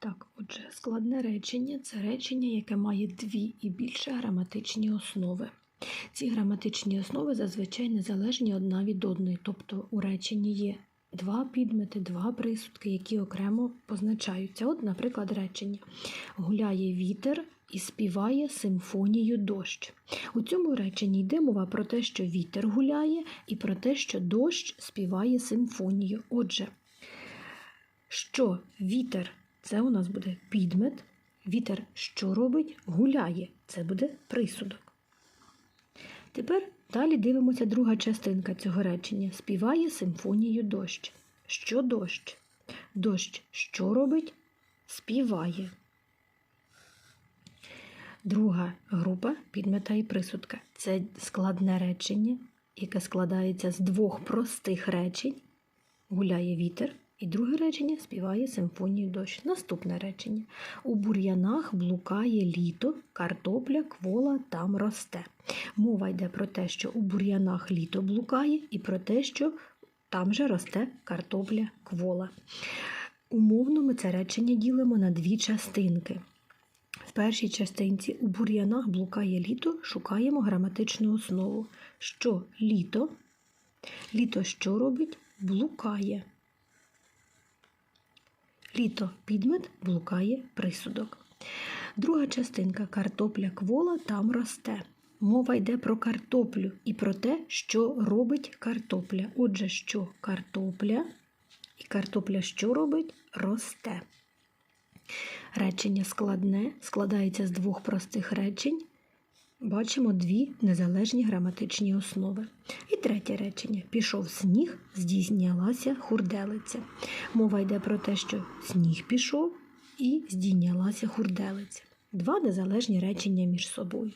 Так, отже, складне речення це речення, яке має дві і більше граматичні основи. Ці граматичні основи зазвичай незалежні одна від одної, тобто у реченні є два підмети, два присудки, які окремо позначаються. От, наприклад, речення гуляє вітер і співає симфонію дощ. У цьому реченні йде мова про те, що вітер гуляє, і про те, що дощ співає симфонію. Отже, що вітер це у нас буде підмет. Вітер що робить? Гуляє. Це буде присудок. Тепер далі дивимося друга частинка цього речення. Співає симфонію дощ. Що дощ? Дощ що робить? Співає. Друга група підмета і присудка. Це складне речення, яке складається з двох простих речень. Гуляє вітер. І друге речення співає симфонію дощ. Наступне речення. У бур'янах блукає літо, картопля, квола там росте. Мова йде про те, що у бур'янах літо блукає, і про те, що там же росте картопля, квола. Умовно ми це речення ділимо на дві частинки. В першій частинці у бур'янах блукає літо, шукаємо граматичну основу. Що літо? Літо що робить? Блукає. Літо підмет блукає присудок. Друга частинка картопля квола там росте. Мова йде про картоплю і про те, що робить картопля. Отже, що картопля, і картопля що робить? Росте. Речення складне, складається з двох простих речень. Бачимо дві незалежні граматичні основи. І третє речення. Пішов сніг, здійснялася хурделиця. Мова йде про те, що сніг пішов і здійнялася хурделиця. Два незалежні речення між собою.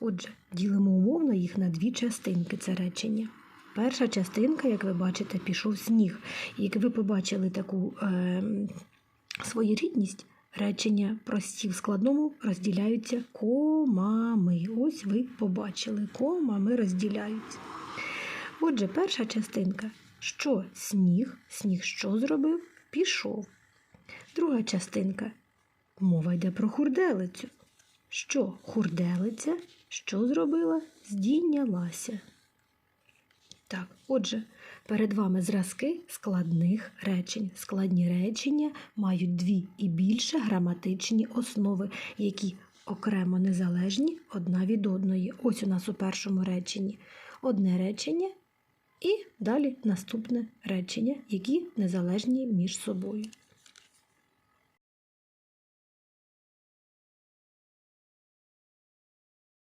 Отже, ділимо умовно їх на дві частинки це речення. Перша частинка, як ви бачите, пішов сніг. Як ви побачили таку е, своєрідність, речення прості в складному розділяються комами. Ось ви побачили, комами розділяються. Отже, перша частинка. Що сніг? Сніг що зробив? Пішов. Друга частинка. Мова йде про хурделицю. Що хурделиця? Що зробила? Здійнялася. Так, отже, перед вами зразки складних речень. Складні речення мають дві і більше граматичні основи, які окремо незалежні одна від одної. Ось у нас у першому реченні одне речення, і далі наступне речення, які незалежні між собою.